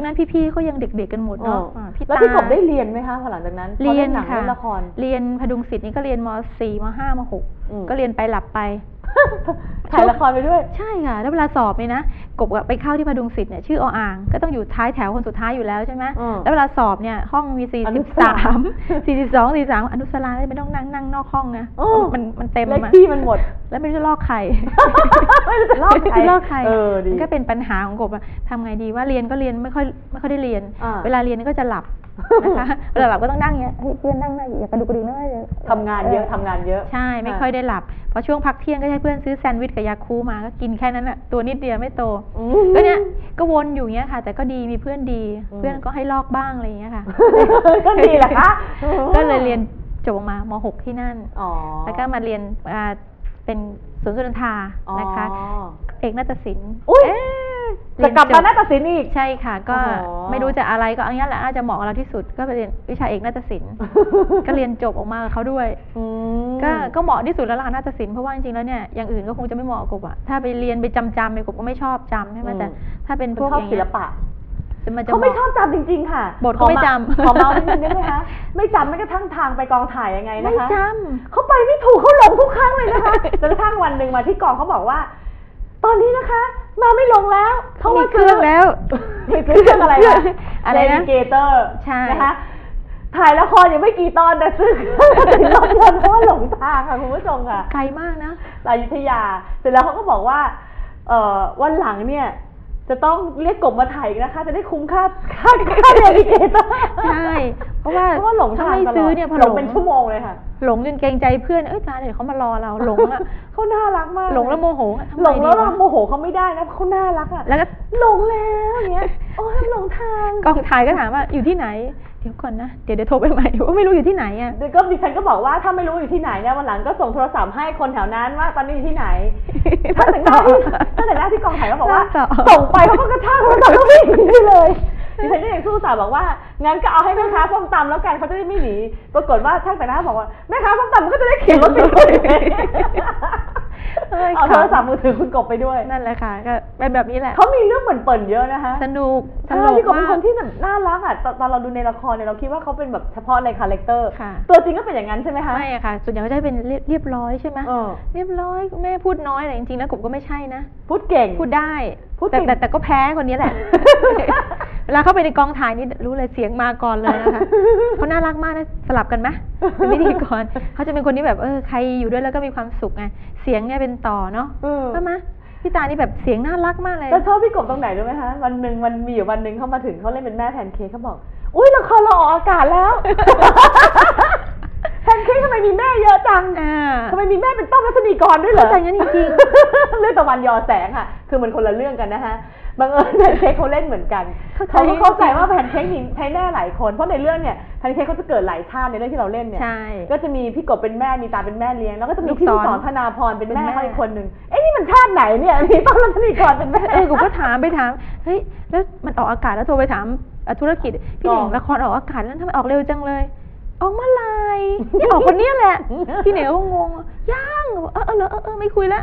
วงนั้นพี่ๆเขายังเด็กๆกันหมดเนาะอ๋ออ่าพี่แล้วตาพี่กบได้เรียนไหมคะพอหลังจากนั้นพอเรียล่นหนังค่ะเล่นละครเรียนพดุงศิษย์นี่ก็เรียนม .4 ม .5 มอืม .6 ก็เรียนไปหลับไป ถ่ายละครไปด้วย ใช่ค่ะ แล้วเวลาสอบเนี่ยนะ กบอะไปเข้าที่พดุงศิษย์เนี่ยชื่อออ่าง ก็ต้องอยู่ท้ายแถวคนสุดท้ายอยู่แล้วใช่ไหมอืมแล้วเวลาสอบเนี่ยห้องมีอนุ43สรา42 43อนุสราไม่ต้องนั่งนั่งนอกห้องนะโอ้มันมันเต็มเลขอะที่มันหมด แล้วไม่รู้จะลอกใครไม่รู้จะลอกใครลอกใครเออดีมันก็เป็นปัญหาของกบอะทำไงดีว่าเรียนก็เรียนไม่ค่อยไม่ค่อยได้เรียนอ่าเวลาเรียนก็จะหลับ นะคะเวลาหลับก็ต้องนั่งอย่างเงี้ยเฮ้ยเพื่อนนั่งนั่งอย่ากระดุกกระดิกนะอย่าทำงานเยอะทำงานเยอะใช่ไม่ค่อยได้หลับพอช่วงพักเที่ยงก็ให้เพื่อนซื้อแซนด์วิชกับยาคูมาก็กินแค่นั้นอะตัวนิดเดียวไม่โตอืมก็เนี่ยก็วนอยู่อย่างเงี้ยค่ะ แต่ก็ดีมีเพื่อนดีอืมเพื่อนก็ให้ลอกบ้างอะไรอย่างเงี้ยค่ะ ก็ดีแหละคะก็เลยเรียนจบออกมามหกที่นั่นอ๋อแล้วก็มาเรียนอ่าเป็นสวนสุนันทานะคะอ๋อเอกนาฏศิลป์อุ๊ยเอ๊ะ จะกลับมาหน้าเรียนจตัดสินอีก ใช่ค่ะ ก็โอ้โห ไม่รู้จะอะไรก็อันนี้แหละอาจจะเหมาะกับเราที่สุดก็ไปเรียนวิชาเอกนาฏศิลป์ ก็เรียนจบออกมากับเขาด้วย อืม ก็ก็เหมาะที่สุดแล้วล่ะนาฏศิลป์เพราะว่าจริงๆแล้วเนี่ยอย่างอื่นก็คงจะไม่เหมาะกับกบอะถ้าไปเรียนไปจำจำไปกบก็ไม่ชอบจำใช่ไหมแต่ถ้าเป็นพวกชอบอย่างศิเงี้ลยปะ จะมันจะเขาไม่หชมาะอบจำจริง ๆ ค่ะบทก็ไม่จำ ขอเมาส์นิดนึงได้ไหมคะ ไม่จำไม่กระทั่งทางไปกองถ่ายยังไงไม่นะคะจเขาไปไม่ถูกเขาหลงทุกครั้งเลยนะคะ จนกระทั่งวันหนึ่งมาที่กองเขาบอกว่า ตอนนี้นะคะ มาไม่ลงแล้วำเขามีเครื่องแล้วมีเครื่องอะไรนะอะไรนะเกเตอร์ใช่นะคะถ่ายละครยังไม่กี่ตอนแต่ซื้อเครื่องถึงรถยนต์เพราะว่าหลงทางค่ะคุณผู้ชมค่ะไกลมากนะอยุธยา เสร็จแล้วเขาก็บอกว่า เอ่อวันหลังเนี่ย จะต้องเรียกกบมาถ่ายอีกนะคะ จะได้คุ้มค่าค่าค่าเรียนลิเกเตอร์ใช่ เพราะว่าเพราะว่าหลงถ้าทางไม่ตลอดซื้อเนี่ยพอหหลลงงเป็นชั่วโมงเลยค่ะ หลงจนเกรงใจเพื่อนเอ้ยตายเดี๋ยวเขามารอเราหลงอะเขาน่ารักมาก หลงแล้วโมโหอะทำไงหลงแล้วดีเราวะโมโหเขาไม่ได้นะเขาน่ารักอะแล้วก็หลงแล้วอย่างเงี้ยโอ้ยหลงทางกองถ่ายก็ถามว่าอยู่ที่ไหนเดี๋ยวก่อนนะเดี๋ยวเดี๋ยวโทรไปใหม่ว่าไม่รู้อยู่ที่ไหนอะเดี๋ยวก็ดิฉันก็บอกว่าถ้าไม่รู้อยู่ที่ไหนเนี่ยวันหลังก็ส่งโทรศัพท์ให้คนแถวนั้นว่าตอนนี้อยู่ที่ไหนถ้าแต่งหน้าที่ถ้าแต่งหน้าที่กองถ่ายก็บอกว่าต่อส่งไปเขาก็กระชากโทรศัพท์แล้ววิ่งหนีเลย ดิฉันก็ยังสู้สาวบอกว่างั้นก็เอาให้แม่ค้าส้มตำแล้วกันเขาจะได้ไม่หนีปรากฏว่าช่างแต่งหน้าบอกว่าแม่ค้าส้มตำมันก็จะได้เขียนรถไปด้วยเอ้ยเอาโทรศัพท์มือถือคุณกบไปด้วยนั่นแหละค่ะก็เป็นแบบนี้แหละเขามีเรื่องเปิ่นๆเยอะนะคะสนุกสใช่นุกพี่กบเป็นมาคกนที่แบบน่ารักอะตอนตอนเราดูในละครเนี่ยเราคิดว่าเขาเป็นแบบเฉพาะในคาแรคเตอร์ค่ะตัวจริงก็เป็นอย่างนั้นใช่ไหมคะไม่อะค่ะส่วนใหญ่ก็จะเป็นเรียบเรียบร้อยใช่ไหมเออเรียบร้อยแม่พูดน้อยแต่จริงๆแล้วกบก็ไม่ใช่นะ พูดเก่งพูดได้พูดแต่เก่งแต่แต่ก็แพ้คนนี้แหละ เวลาเข้าไปในกองถ่ายนี่รู้เลยเสียงมาก่อนเลยนะคะเขาน่ารักมากนะสลับกันไหมเป็นพิธีกรเขาจะเป็นคนที่แบบเออใครอยู่ด้วยแล้วก็มีความสุขไงเสียงเนี่ยเป็นต่อเนาะเออใช่ไหมพี่ตานี่แบบเสียงน่ารักมากเลยแล้วชอบพี่กบตรงไหนรู้ไหมคะวันหนึ่งมันมีอยู่วันหนึ่งเขามาถึงเขาเล่นเป็นแม่แพนเค้กเขาบอก อุ้ยละครเราออกอากาศแล้วแพนเค้กทำไมมีแม่เยอะจังอ่าทำไมมีแม่เป็นต้อมรัศมีกรด้วยเหรอเข้าใจงั้นจริงเรื่องตะวันยอแสงค่ะ คือมันคนละเรื่องกันนะคะ บังเอิญแพนเค้กเขาเล่นเหมือนกันเข้าใจเขาก็เข้าใจว่าแพนเค้กมีใช้แม่หลายคนเพราะในเรื่องเนี่ยแพนเค้กเขาจะเกิดหลายชาติในเรื่องที่เราเล่นเนี่ยใช่ก็จะมีพี่กบเป็นแม่มีตาเป็นแม่เลี้ยงแล้วก็จะมีลูกพี่ศลูรกศรธนาพรเป็นแม่เป็นแม่เขาอีกคนหนึ่งเอ้นี่มันชาติไหนเนี่ยมีต้นรัตนีกรเป็นแม่เออกูก็ถามไปถามเฮ้ยแล้วมันออกอากาศแล้วโทรไปถามอะธุรกิจพี่เหน่งกองละครออกอากาศแล้วทำไมออกเร็วจังเลยออกเมื่อไหร่นี่ออกวันเนี้ยแหละ พี่เหน่งก็งงย่างเออเออเหรอเออเออไม่คุยละ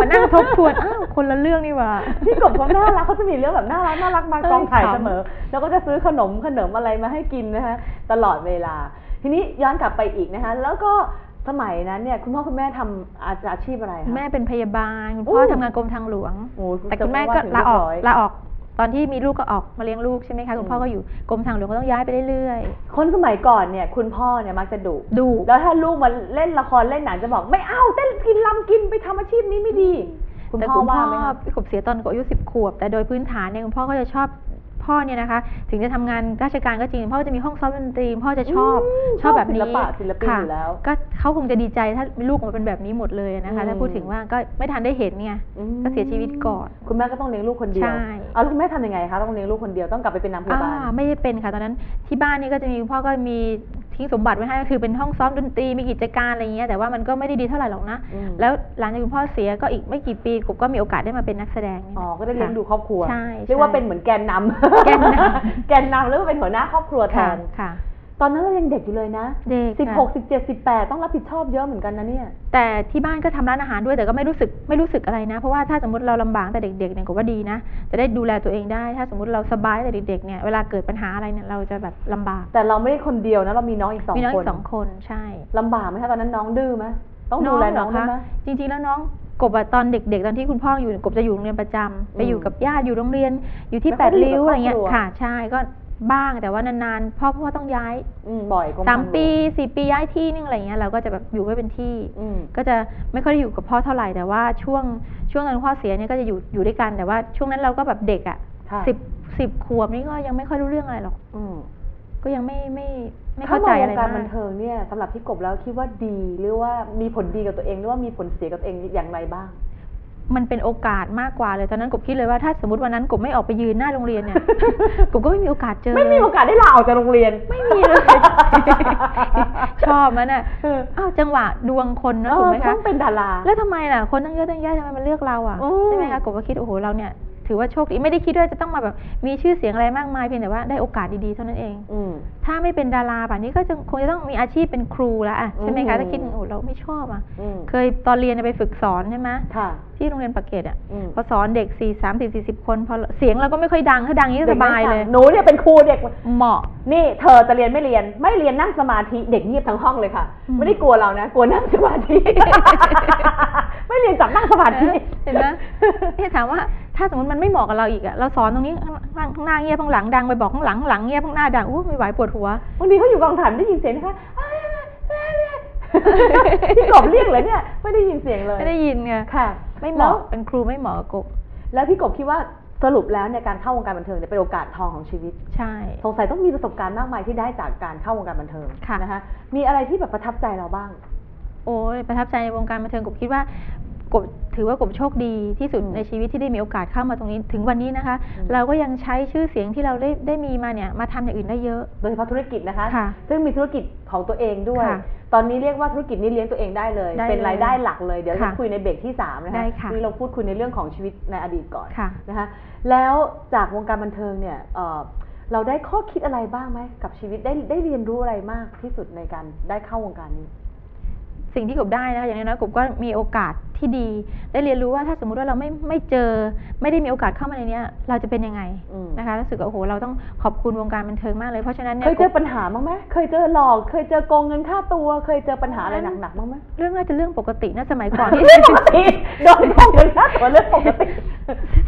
มานั่งทบทวนอ้าวคนละเรื่องนี่หว่าพี่กบเขาน่ารักเขาจะมีเรื่องแบบน่ารักน่ารักมากองถ่ายเออขำเสมอ แล้วก็จะซื้อขนมขนมอะไรมาให้กินนะคะตลอดเวลา ทีนี้ย้อนกลับไปอีกนะคะ แล้วก็สมัยนั้นเนี่ยคุณพ่อคุณแม่ทำอาอาชีพอะไรคะแม่เป็นพยาบาล คุณอู้พ่อทำงานกรมทางหลวงโอ้ยแต่คุณแม่ก็จะว่าถึงลาออกเรียบร้อยลาออก ตอนที่มีลูกก็ออกมาเลี้ยงลูกใช่ไหมคะคุณพ่ออืมก็อยู่กรมทางหลวงก็ต้องย้ายไปเรื่อยคนสมัยก่อนเนี่ยคุณพ่อเนี่ยมักจะดุๆดูแล้วถ้าลูกมาเล่นละครเล่นหนังจะบอกไม่เอาเต้นกินลำกินไปทำอาชีพนี้ไม่ดีคุณแต่พ่อคุณพ่ว่าอไหมคะพี่กบเสียตอนกบอายุสิบขวบ แต่โดยพื้นฐานเนี่ยคุณพ่อก็จะชอบ พ่อเนี่ยนะคะ ถึงจะทำงานราชการก็จริง พ่อจะมีห้องซ้อมดนตรีพ่อจะชอบอืมชอบแบบศินี้ลปะศิลปินค่ะอยู่แล้ว ก็เขาคงจะดีใจถ้าลูกออกมาเป็นแบบนี้หมดเลยนะคะอืมถ้าพูดถึงว่าก็ไม่ทันได้เห็นไงอืมก็เสียชีวิตก่อน คุณแม่ก็ต้องเลี้ยงลูกคนเดียวใช่เอาแล้วคุณแม่ทำยังไงคะต้องเลี้ยงลูกคนเดียวต้องกลับไปเป็นนางพยาบาลอ่าไม่ได้เป็นค่ะตอนนั้นที่บ้านนี่ก็จะมีคุณพ่อก็มี ทิ้งสมบัติไว้ให้ก็คือเป็นห้องซ้อมดนตรีมีกิจการอะไรอย่างเงี้ยแต่ว่ามันก็ไม่ได้ดีเท่าไหร่หรอกนะอืมแล้วหลังจากคุณพ่อเสียก็อีกไม่กี่ปีกบก็มีโอกาสได้มาเป็นนักแสดงเนี่ยอ๋อก็ได้เลี้ยงดูครอบครัวใช่เรียกว่าใช่เป็นเหมือนแกนนำแกนนำแกนนำแล้วก็เป็นหัวหน้าครอบครัวแทค่ะนค่ะ ตอนนั้นเรายังเด็กอยู่เลยนะเด็กสิบค่ะหกสิบเจ็ดสิบแปดต้องรับผิดชอบเยอะเหมือนกันนะเนี่ย แต่ที่บ้านก็ทำร้านอาหารด้วยแต่ก็ไม่รู้สึกไม่รู้สึกอะไรนะ เพราะว่าถ้าสมมติเราลำบากแต่เด็กๆเนี่ยก็ว่าดีนะ จะได้ดูแลตัวเองได้ ถ้าสมมติเราสบายแต่เด็กๆเนี่ยเวลาเกิดปัญหาอะไรเนี่ยเราจะแบบลำบาก แต่เราไม่ได้คนเดียวนะเรามีน้องอีกสองมีน้องคอีนกสองคนใช่ลำบากไหมคะตอนนั้นน้องดื้อไหมต้องดูแลน้องเหรด้วยไหมคะจริงๆแล้วน้องกบอะตอนเด็ก ๆ ตอนที่คุณพ่ออยู่กบจะอยู่โรงเรียนประจำไปอยู่กับญาติอยู่โรงเรียน อยู่ที่ไม่แปค่อยดได้อยู่ริ้วกับอะไรเงี้ครยอบครัวค่ะใช่ก็ บ้างแต่ว่านานๆพ่อเพราะว่าต้องย้ายอืมบ่อยกรสามทงหลวงปีสี่ปีย้ายที่นึงอะไรเงี้ยเราก็จะแบบอยู่ไม่เป็นที่ อืมก็จะไม่ค่อยได้อยู่กับพ่อเท่าไหร่แต่ว่าช่วงช่วงตอนพ่อเสียเนี่ยก็จะอยู่อยู่ด้วยกันแต่ว่า ช่วงนั้นเราก็แบบเด็กอะ่ะค่ะสิบสิบขวบนี่ก็ยังไม่ค่อยรู้เรื่องอะไรหรอก อืมก็ยังไม่ไม่ไม่เข้าใจถ้มอะไรวงการมาบักนเทิงเนี่ยสำหรับพี่กบแล้วคิดว่าดีหรือว่ามีผลดีกับตัวเองหรือว่ามีผลเสียกับตัวเองอย่างไรบ้าง มันเป็นโอกาสมากกว่าเลยตอนนั้นกบคิดเลยว่าถ้าสมมติวันนั้นกบไม่ออกไปยืนหน้าโรงเรียนเนี่ย กบก็ไม่มีโอกาสเจอไม่มีโอกาสได้ลาออกจากโรงเรียนไม่มีเลย ชอบมันอะเอออ้าวจังหวะดวงคนนะเอถูกอไหมต้คะองเป็นดารา แล้วทำไมล่ะคนตั้งเยอะตั้งแยะทำไมมันเลือกเราอะอืมใช่ไหมคะกบก็คิดโอ้โหเราเนี่ย ถือว่าโชคดีไม่ได้คิดว่าจะต้องมาแบบมีชื่อเสียงอะไรมากมายเพียงแต่ว่าได้โอกาสดีๆเท่านั้นเองอืมถ้าไม่เป็นดาราป่านนี้ก็จะคงจะต้องมีอาชีพเป็นครูแล้วอะใช่ไหมคะอืมถ้าคิดโอ้โหเราไม่ชอบอะอืมเคยตอนเรียนไปฝึกสอนใช่ไหมค่ะที่โรงเรียนปากเกร็ดอะอืมพอสอนเด็กสี่สามสิบสี่สิบคนพอเสียงเราก็ไม่ค่อยดังถ้าดังนี้สบายเลยหนูเนี่ยเป็นครูเด็กเหมาะ นี่เธอจะเรียนไม่เรียนไม่เรียนนั่งสมาธิเด็กเงียบทั้งห้องเลยค่ะอืมไม่ได้กลัวเรานะกลัวนั่งสมาธิไม่เรียนจับนั่งสมาธิเห็นไหมเนี่ยถามว่า ถ้าสมมติมันไม่เหมาะกับเราอีกอะเราสอนตรงนี้ข้างล่างข้างหน้าเงียบข้างหลังดังไปบอกข้างหลังข้างหลังเงียบข้างหน้าดังอู้ไม่ไหวปวดหัวบางทีเขาอยู่กองถ่ายไม่ได้ยินเสียงนะคะพี่กบเรียกเลยเนี่ย ไม่ได้ยินเสียงเลยไม่ได้ยินไงค่ะ ไม่เหมาะแล้วเป็นครูไม่เหมาะกับกบ แล้วพี่กบคิดว่าสรุปแล้วในยการเข้าวงการบันเทิงเนี่ยเป็นโอกาสทองของชีวิต ใช่ สงสัยต้องมีประสบการณ์มากมายที่ได้จากการเข้าวงการบันเทิงค่ะนะคะ มีอะไรที่แบบประทับใจเราบ้าง โอ้ยประทับใจในวงการบันเทิงกบคิดว่า กบถือว่ากบโชคดีที่สุดอืมในชีวิตที่ได้มีโอกาสเข้ามาตรงนี้ถึงวันนี้นะคะอืมเราก็ยังใช้ชื่อเสียงที่เราได้ได้มีมาเนี่ยมาทำอย่างอื่นได้เยอะ โดยเฉพาะธุรกิจนะคะค่ะซึ่งมีธุรกิจของตัวเองด้วยค่ะตอนนี้เรียกว่าธุรกิจนี้เลี้ยงตัวเองได้เลยได้เป็นเลยรายได้หลักเลยเดี๋ยวเราค่ะคุยในเบรกที่สามนะคะได้ค่ะนี่เราพูดคุยในเรื่องของชีวิตในอดีตก่อนค่ะนะคะแล้วจากวงการบันเทิงเนี่ยเอ่อเราได้ข้อคิดอะไรบ้างไหมกับชีวิตได้ได้เรียนรู้อะไรมากที่สุดในการได้เข้าวงการนี้ สิ่งที่กบได้นะคะอย่างน้อยๆกบก็มีโอกาสที่ดี ได้เรียนรู้ว่าถ้าสมมุติว่าเราไม่ไม่เจอ ไม่ได้มีโอกาสเข้ามาในเนี้ย เราจะเป็นยังไงอืมนะคะรู้สึกว่าโอ้โหเราต้องขอบคุณวงการบันเทิงมากเลยเพราะฉะนั้นเนี่เคยยเจอกบปัญหาบ้างไหมเคยเจอหลอก เคยเจอโกงเงินค่าตัว เคยเจอปัญหาอะไรหนักๆบ้างไหมเรื่องน่าจะเรื่องปกตินะสมัยก่อนที่เรื่องปกติโดนโกงเงินค่าตัวเรื่องปกติ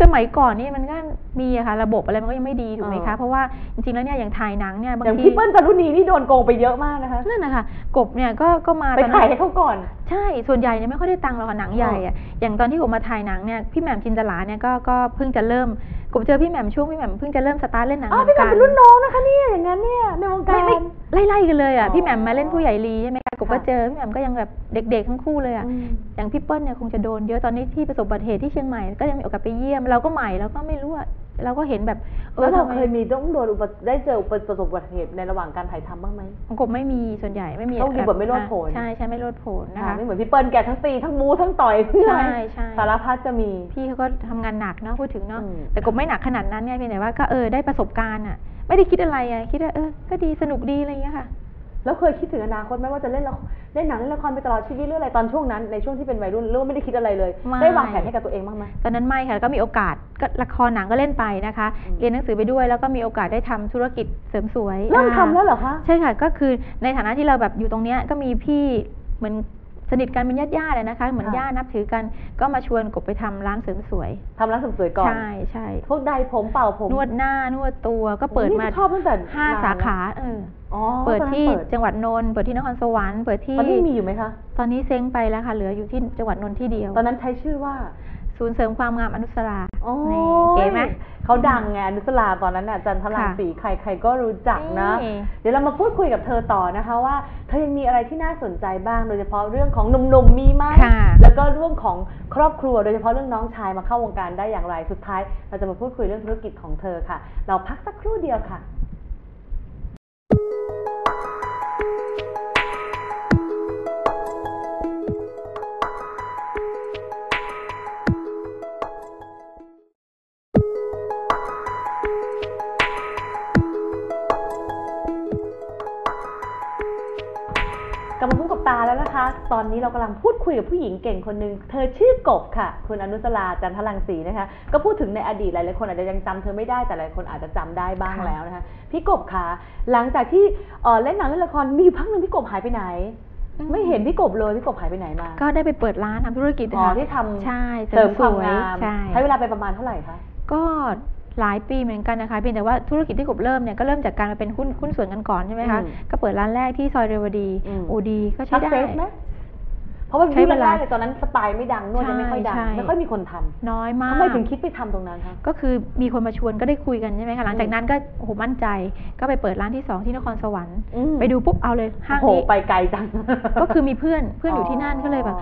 สมัยก่อนนี่มันก็มีอะค่ะ ระบบอะไรมันก็ยังไม่ดีถูกไหมเอคะอเพราะว่าจริงๆแล้วเนี่ยอย่างถ่ายหนังเนี่ยบางอย่างทีพี่เปิ้ลจารุณีนี่โดนโกงไปเยอะมากนะคะนั่นนะคะกบเนี่ยก็ก็มาไปตอนถ่ายนั้นให้เขาก่อน ใช่ส่วนใหญ่เนี่ยไม่ค่อยได้ตังค์หรอกค่ะหนังใหญ่อะอย่างตอนที่ผมมาถ่ายหนังเนี่ยพี่แหม่มจินตลาเนี่ยก็ก็เพิ่งจะเริ่มกบเจอพี่แหม่มช่วงพี่แหม่มเพิ่งจะเริ่มสตาร์ทเล่นหนังอ้าวเหมืพี่อนแหม่กัมนเป็นรุ่นน้องนะคะเนี่ยอย่างนั้นเนี่ยในวงการไม่ไม่ไล่ๆกันเลยอะอ๋อพี่แหม่มมาเล่นผู้ใหญ่ลีใช่ไหมคะ กบก็ค่ะเจอพี่แหม่มก็ยังแบบเด็ก ๆ ทั้งคู่เลยอะอืมอย่างพี่เปิ้ลเนี่ยคงจะโดนเยอะตอนนี้ที่ประสบอุบัติเหตุที่เชียงใหม่ก็ยังมีโอกาสไปเยี่ยมเราก็ใหม่เราก็ไม่รู้อะเราก็เห็นแบบเอแล้อวเราทำไมเคยมีต้องโดนอุบัติได้เจออุประสบอุบัติเหตุในระหว่างการถ่ายทำบ้างไหมของกบไม่มีส่วนใหญ่ไม่มีโชคดีแบบไม่โลดโผนใช่ใช่ไม่โลดโผนนะคะไม่เหมือนพี่เปิ้ลแกทั้งตีทั้งมูทั้งต่อยทั้งใช่อะไรใช่สารพัดจะมีพี่เขาก็ทำงานหนักเนาะพูดถึงเนาะอืมแต่กบไม่หนักขนาดนั้นไงเพียงแต่ว่าก็เออได้ประสบการณ์อะไม่ได้คิดอะไรอะคิดว่าเออก็ดีสนุกดีอะไรอย่างเงี้ยค่ะ แล้วเคยคิดถึงอนาคตไหมว่าจะเล่นละครเล่นหนังเล่นละครไปตลอดชีวิตหรืออะไรตอนช่วงนั้นในช่วงที่เป็นวัยรุ่นหรือว่าไม่ได้คิดอะไรเลย ไม่ ได้วางแผนให้กับตัวเองบ้างไหม ตอนนั้นไม่ค่ะแล้วก็มีโอกาสก็ละครหนังก็เล่นไปนะคะ อืม เรียนหนังสือไปด้วย แล้วก็มีโอกาสได้ทำธุรกิจเสริมสวยเริ่มอ่า ทำแล้วเหรอคะ ใช่ค่ะก็คือในฐานะที่เราแบบอยู่ตรงเนี้ยก็มีพี่เหมือน สนิทกันเป็นญาติญาติๆนะคะ เหมือนค่ะ ญาตินับถือกันก็มาชวนกบไปทำร้านเสริมสวย ทำร้านเสริมสวยก่อน ใช่ใช่พวกใดผมเป่าผมนวดหน้านวดตัวก็เปิดโอ้มานี่ชอบตั้งแต่ห้านนแล้วสาขาเอออ๋อเปิดตอนนั้นที่เปิดจังหวัดนนท์เปิดที่นครสวรรค์เปิดที่ตอนนี้มีอยู่ไหมคะ ตอนนี้เซ้งไปแล้วค่ะเหลืออยู่ที่จังหวัดนนท์ที่เดียว ตอนนั้นใช้ชื่อว่า ศูนย์เสริมความงามอนุสราโอ้นี่เก๋ไหม เขาดังไงอนุสลาตอนนั้นน่ะจันทรังค่ะสีใครใครก็รู้จักนะนี่เดี๋ยวเรามาพูดคุยกับเธอต่อนะคะว่า เธอยังมีอะไรที่น่าสนใจบ้าง โดยเฉพาะเรื่องของหนุ่มๆมีไหมค่ะแล้วก็เรื่องของครอบครัว โดยเฉพาะเรื่องน้องชายมาเข้าวงการได้อย่างไร สุดท้าย เราจะมาพูดคุยเรื่องธุรกิจของเธอค่ะ เราพักสักครู่เดียวค่ะ ตอนนี้เรากำลังพูดคุยกับผู้หญิงเก่งคนหนึ่งเธอชื่อกบค่ะ คุณอนุสราจันทรังสีนะคะ ก็พูดถึงในอดีตหลายๆคนอาจจะยังจำเธอไม่ได้แต่หลายคนอาจจะจำได้บ้างค่ะ แล้วนะคะพี่กบคะหลังจากที่เอ่อเล่นหนังเล่นละครมีอยู่พักหนึ่งพี่กบหายไปไหน ไม่เห็นพี่กบเลยพี่กบหายไปไหนมาก็ได้ไปเปิดร้านทำธุรกิจอ๋อค่ะที่ทำใช่เสริมความสวยงามใช่ ใช้เวลาไปประมาณเท่าไหร่คะ ก็ หลายปีเหมือนกันนะคะเพียงแต่ว่าธุรกิจที่กบเริ่มเนี่ยก็เริ่มจากการมาเป็นหุ้นหุ้นส่วนกันก่อนใช่ไหมคะอืมก็เปิดร้านแรกที่ซอยเรวดีอืมโอดีก็ใช้ได้ Success ไหมเพราะว่าใช้ที่เวลาแรกๆเลยตอนนั้นสปายไม่ดังนวดยังไม่ค่อยดังใช่ไม่ค่อยมีคนทำน้อยมากทำไมถึงคิดไปทำตรงนั้นคะก็คือมีคนมาชวนก็ได้คุยกันใช่ไหมคะหลังจากอืมนั้นก็โอ้โหมั่นใจก็ไปเปิดร้านที่สองที่นครสวรรค์อืมไปดูปุ๊บเอาเลยห้างโอ้โหนี้ไปไกลจังก็คือมีเพื่อนเพื่อนอยู่ที่นั่นอ๋อก็เลยแบบ